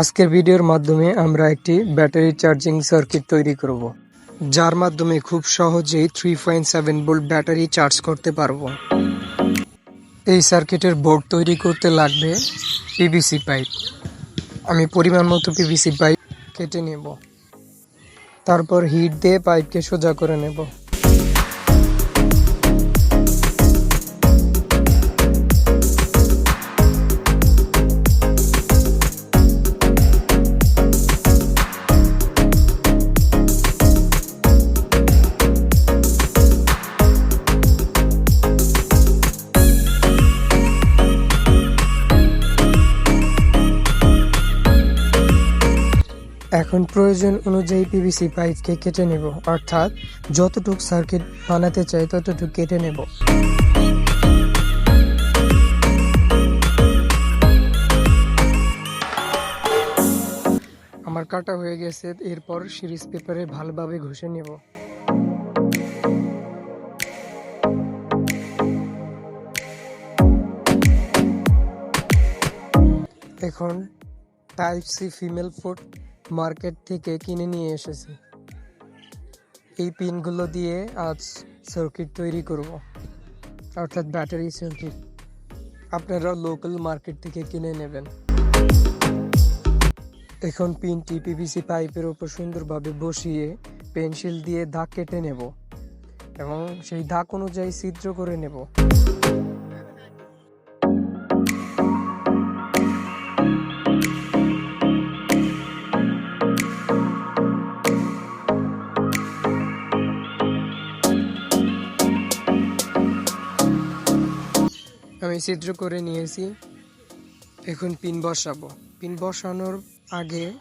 আজকের ভিডিওর মাধ্যমে আমরা একটি ব্যাটারি চার্জিং সার্কিট তৈরি করব, যার মাধ্যমে খুব সহজেই three point seven volt battery charge করতে পারব। এই সার্কিটের বোর্ড তৈরি করতে লাগবে পিভিসি পাইপ আমি পরিমাণ মতো পিভিসি পাইপ কেটে নেব। তারপর হিট দিয়ে পাইপকে সোজা করে নেব। এখন প্রয়োজন অনুযায়ী পিভিসি পাইপকে কেটে নেব। অর্থাৎ যতটুক সার্কিট বানাতে চাই ততটুক কেটে নেব। আমার কাটা হয়ে গেছে, এরপর সিরিজ পেপারে ভালোভাবে ঘষে নেব। এখন type C female food market থেকে কিনে নিয়ে এসেছি। এই পিনগুলো দিয়ে আজ সার্কিট তৈরি করব। অর্থাৎ ব্যাটারি সার্কিট আপনারা লোকাল মার্কেট থেকে কিনে নেবেন। এখন পিনটি পিভিসি পাইপের উপর সুন্দরভাবে বসিয়ে পেন্সিল দিয়ে দাগ কেটে নেব এবং সেই দাগ অনুযায়ী ছিদ্র করে নেব। আমি ছিদ্র করে নিয়েছি। এখন পিন বসাবো। পিন বসানোর আগে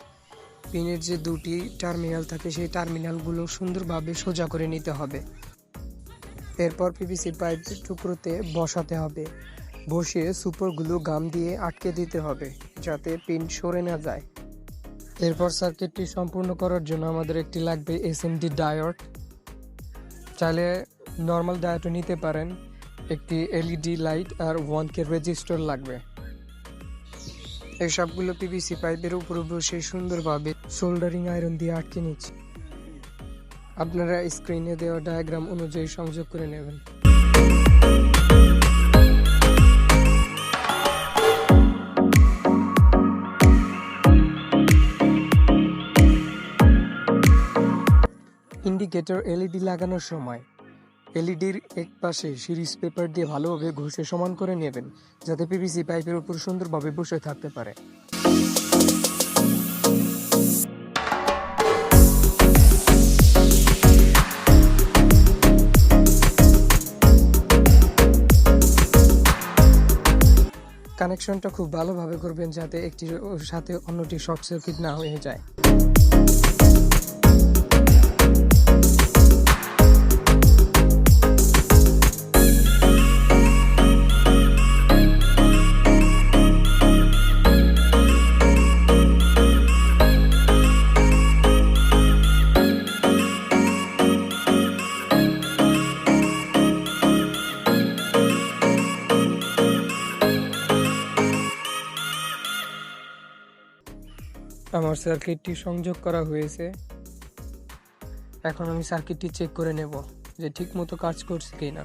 পিনের যে দুটি টার্মিনাল থাকে, সেই টার্মিনালগুলো সুন্দরভাবে সোজা করে নিতে হবে। এরপর পিভিসি পাইপ টুকরোতে বসাতে হবে। বসিয়ে সুপারগুলো গাম দিয়ে আটকে দিতে হবে, যাতে পিন সরে না যায়। এরপর সার্কিটটি সম্পূর্ণ করার জন্য আমাদের একটি লাগবে এসএমডি ডায়োড। চাইলে নর্মাল ডায়োডও নিতে পারেন। একটি এলইডি লাইট আর ওয়ান কে রেজিস্টার লাগবে। এই সবগুলো পিভিসি পাইপের উপর বসে সুন্দরভাবে সোল্ডারিং আয়রন দিয়ে আটকে নিচ্ছি। আপনারা স্ক্রিনে দেওয়া ডায়াগ্রাম অনুযায়ী সংযোগ করে নেবেন। ইন্ডিকেটর এলইডি লাগানোর সময় এলইডির এক পাশে সিরিজ পেপার দিয়ে ভালোভাবে ঘষে সমান করে নেবেন, যাতে পিভিসি পাইপের উপর সুন্দরভাবে বসে থাকতে পারে। কানেকশনটা খুব ভালোভাবে করবেন যাতে একটির সাথে অন্যটি শর্ট সার্কিট না হয়ে যায়। আমার সার্কিটটি সংযোগ করা হয়েছে। এখন আমি সার্কিটটি চেক করে নেব যে ঠিক মতো কাজ করছে কিনা।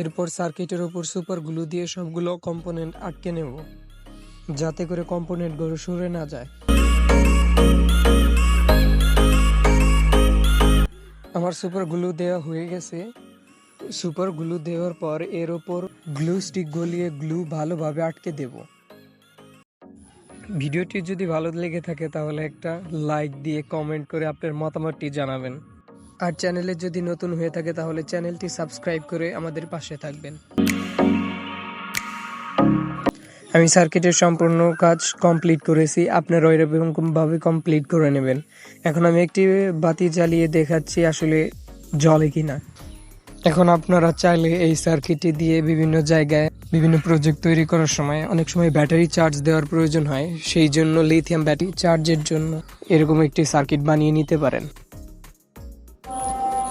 এরপর সার্কিটের উপর সুপার গ্লু দিয়ে সবগুলো কম্পোনেন্ট আটকে নেব, যাতে করে কম্পোনেন্টগুলো সরে না যায়। আমার সুপার গ্লু দেওয়া হয়ে গেছে। সুপার গ্লু দেওয়ার পর এর ওপর গ্লু স্টিক গলিয়ে গ্লু ভালোভাবে আটকে দেব। ভিডিওটি যদি ভালো লেগে থাকে তাহলে একটা লাইক দিয়ে কমেন্ট করে আপনার মতামতটি জানাবেন। আর চ্যানেলে যদি নতুন হয়ে থাকে তাহলে চ্যানেলটি সাবস্ক্রাইব করে আমাদের পাশে থাকবেন। আমি সার্কিটের সম্পূর্ণ কাজ কমপ্লিট করেছি। আপনারা এরকমভাবে কমপ্লিট করে নেবেন। এখন আমি একটি বাতি জ্বালিয়ে দেখাচ্ছি আসলে জলে কিনা। এখন আপনারা চাইলে এই সার্কিটটি দিয়ে বিভিন্ন জায়গায় বিভিন্ন প্রজেক্ট তৈরি করার সময় অনেক সময় ব্যাটারি চার্জ দেওয়ার প্রয়োজন হয়। সেই জন্য লিথিয়াম ব্যাটারি চার্জের জন্য এরকম একটি সার্কিট বানিয়ে নিতে পারেন।